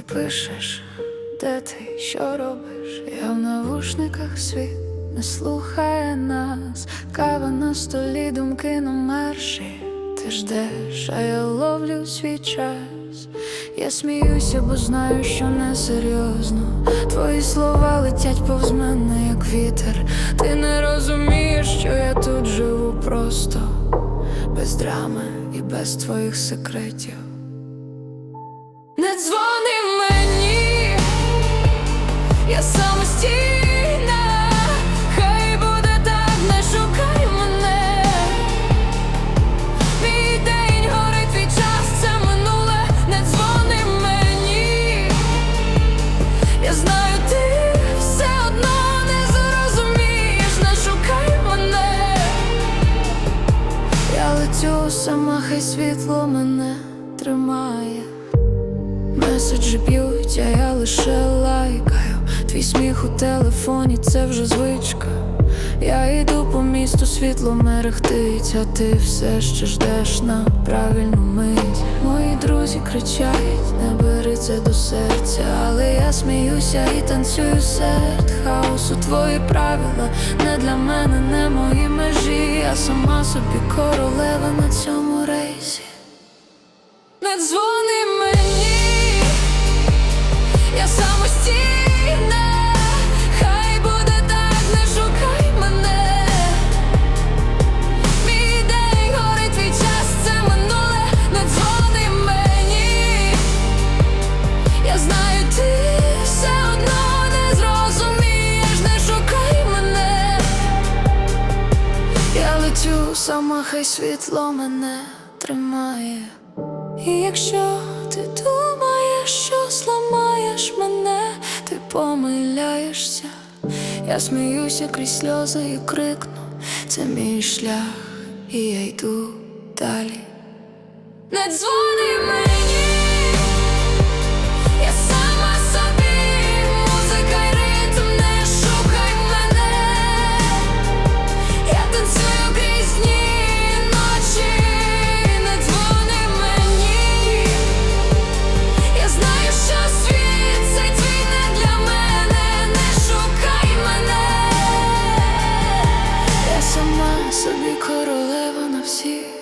пишеш, де ти, що робиш? Я в навушниках світ не слухає нас, кава на столі, думки на марші. Ти ждеш, а я ловлю свій час. Я сміюся, бо знаю, що не серйозно. Твої слова летять повз мене, як вітер. Ти не розумієш, що я тут живу просто без драми і без твоїх секретів. Я сама, хай світло мене тримає. Меседжі б'ють, а я лише лайкаю. Твій сміх у телефоні, це вже звичка. Я йду по місту, світло мерехтить, а ти все ще ждеш на правильну мить. Мої друзі кричать, не бери це до серця, але я сміюся і танцюю серед хаосу. Твої правила не для мене, не мої межі. Сама собі королева на цьому рейсі. Летю сама, хай світло мене тримає. І якщо ти думаєш, що зламаєш мене, ти помиляєшся. Я сміюся крізь сльози і крикну, це мій шлях, і я йду далі. Не дзвони. see